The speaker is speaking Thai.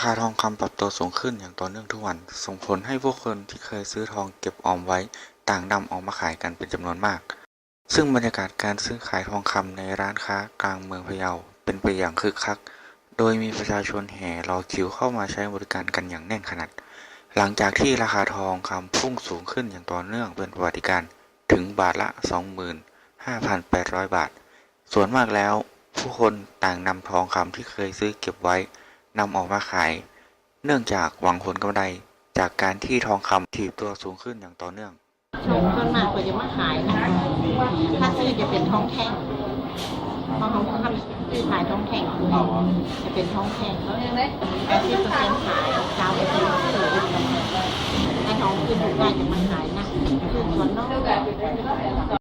คาทองคำปรับตัวสูงขึ้นอย่างต่อเนื่องทุกวัน ส่งผลให้ผู้คนที่เคยซื้อทองเก็บออมไว้ต่างนำออกมาขายกันเป็นจำนวนมาก ซึ่งบรรยากาศการซื้อขายทองคำในร้านค้ากลางเมืองพะเยาเป็นไปอย่างคึกคัก โดยมีประชาชนแห่รอคิวเข้ามาใช้บริการกันอย่างแน่นขนาด หลังจากที่ราคาทองคำพุ่งสูงขึ้นอย่างต่อเนื่องเป็นประวัติการถึงบาทละ 25,800 บาท ส่วนมากแล้ว ผู้คนต่างนำทองคำที่เคยซื้อเก็บไว้ นำออกมาขาย เนื่องจากหวังผลกำไรจากการที่ทองคำถีบตัวสูงขึ้นอย่างต่อเนื่องชมส่วนมากก็จะมาขายนะถ้าซื้อจะเป็นทองแท่งเพราะเขาทำซื้อขายทองแท่งจะเป็นทองแท่งแปดสิบเปอร์เซ็นต์ขายเก้าเปอร์เซ็นต์ซื้อถ้าทองขึ้นอยู่ได้จะมาขายนะคือส่วนนอก